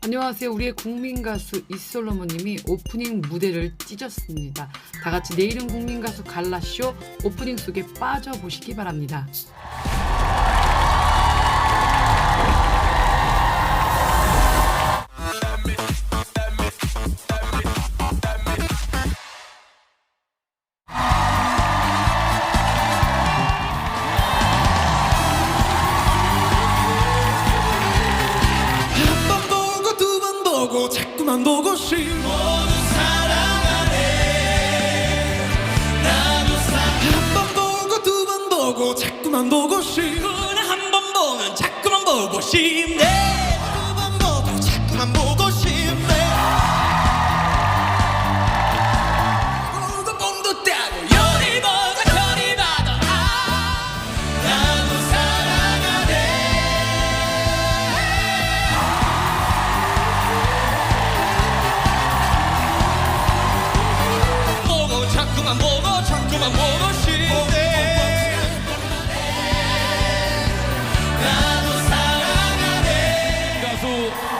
안녕하세요. 우리의 국민 가수 이솔로몬님이 오프닝 무대를 찢었습니다. 다 같이 내일은 국민 가수 갈라쇼 오프닝 속에 빠져 보시기 바랍니다. 번 자꾸만 보고 싶어. 모두 사랑하네. 나도 사한번 보고 두 번 보고 자꾸만 보고 싶어. 한번 보면 자꾸만 보고 싶네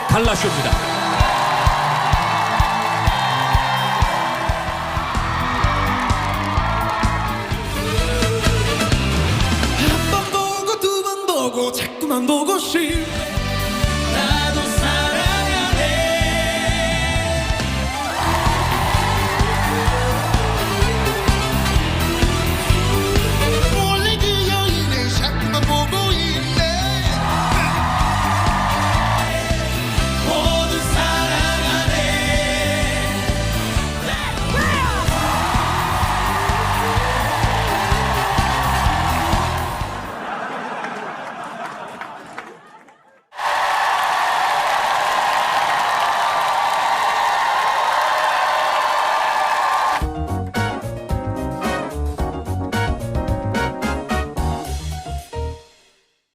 달라집니다. 한 번 보고 두 번 보고 자꾸만 보고 싶